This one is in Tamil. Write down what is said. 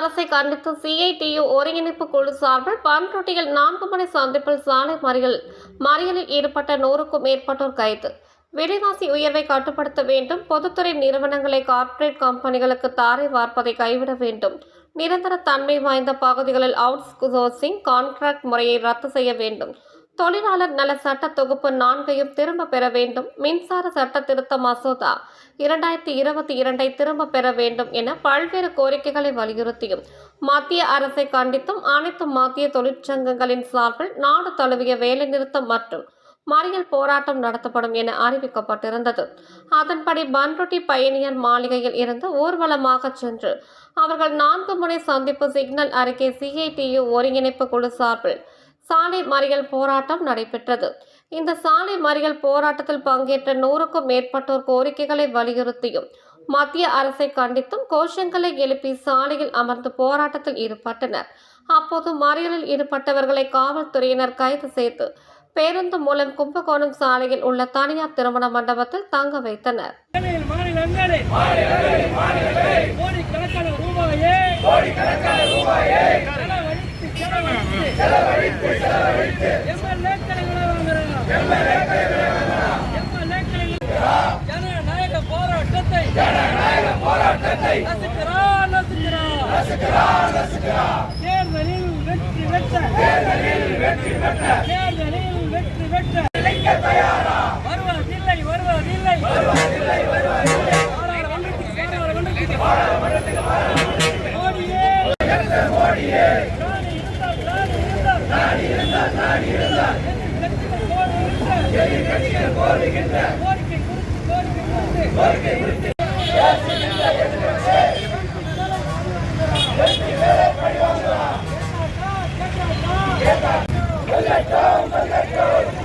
அரசை கண்டித்து சிஐடியு ஒருங்கிணைப்பு குழு சார்பில் பன்ருட்டியில் நான்கு மணி சந்திப்பில் சாலை மறியல் மறியலில் ஈடுபட்ட நூறுக்கும் மேற்பட்டோர் கைது. விலைவாசி உயர்வை கட்டுப்படுத்த வேண்டும். பொதுத்துறை நிறுவனங்களை கார்ப்பரேட் கம்பெனிகளுக்கு தாரை வார்ப்பதை கைவிட வேண்டும். நிரந்தர தன்மை வாய்ந்த பகுதிகளில் அவுட் சோர்சிங் கான்ட்ராக்ட் முறையை ரத்து செய்ய வேண்டும். தொழிலாளர் நல சட்ட தொகுப்பு நான்கையும் திரும்ப பெற வேண்டும். மின்சார சட்ட திருத்த மசோதா இரண்டாயிரத்தி இருபத்தி இரண்டை திரும்ப பெற வேண்டும் என பல்வேறு கோரிக்கைகளை வலியுறுத்தியும் மத்திய அரசை கண்டித்தும் அனைத்து மத்திய தொழிற்சங்கங்களின் சார்பில் நாடு தழுவிய வேலைநிறுத்தம் மற்றும் மறியல் போராட்டம் நடத்தப்படும் என அறிவிக்கப்பட்டிருந்தது. அதன்படி பன்ருட்டி பயணியர் மாளிகையில் இருந்து ஊர்வலமாக சென்று அவர்கள் நான்கு முனை சந்திப்பு சிக்னல் அருகே சிஐடியு ஒருங்கிணைப்பு குழு சார்பில் சாலை மறியல் போராட்டம் நடைபெற்றது. இந்த சாலை மறியல் போராட்டத்தில் பங்கேற்ற நூறுக்கும் மேற்பட்டோர் கோரிக்கைகளை வலியுறுத்தியும் மத்திய அரசை கண்டித்தும் கோஷங்களை எழுப்பி சாலையில் அமர்ந்து போராட்டத்தில் ஈடுபட்டனர். அப்போது மறியலில் ஈடுபட்டவர்களை காவல்துறையினர் கைது செய்து பேருந்து மூலம் கும்பகோணம் சாலையில் உள்ள தனியார் திருமண மண்டபத்தில் தங்க வைத்தனர். கோடிக்கணக்கான ரூபாயே செலவழித்து செலவழித்து எம்எல்ஏக்களை விட வாங்குறோம் எம்எல்ஏக்களை ஜனநாயக போராட்டத்தை நசுக்கிறான் நசுக்கிறான் தேர்தலில் வெற்றி பெற்ற தேர்தலில் வெற்றி பெற்ற வருவதில்லை வருவதில்லை பாராளுமன்றத்துக்கு, பாராளுமன்றத்துக்கு. மோடியே பிராணி இருந்தால், பிராணி Let's go! Let's go!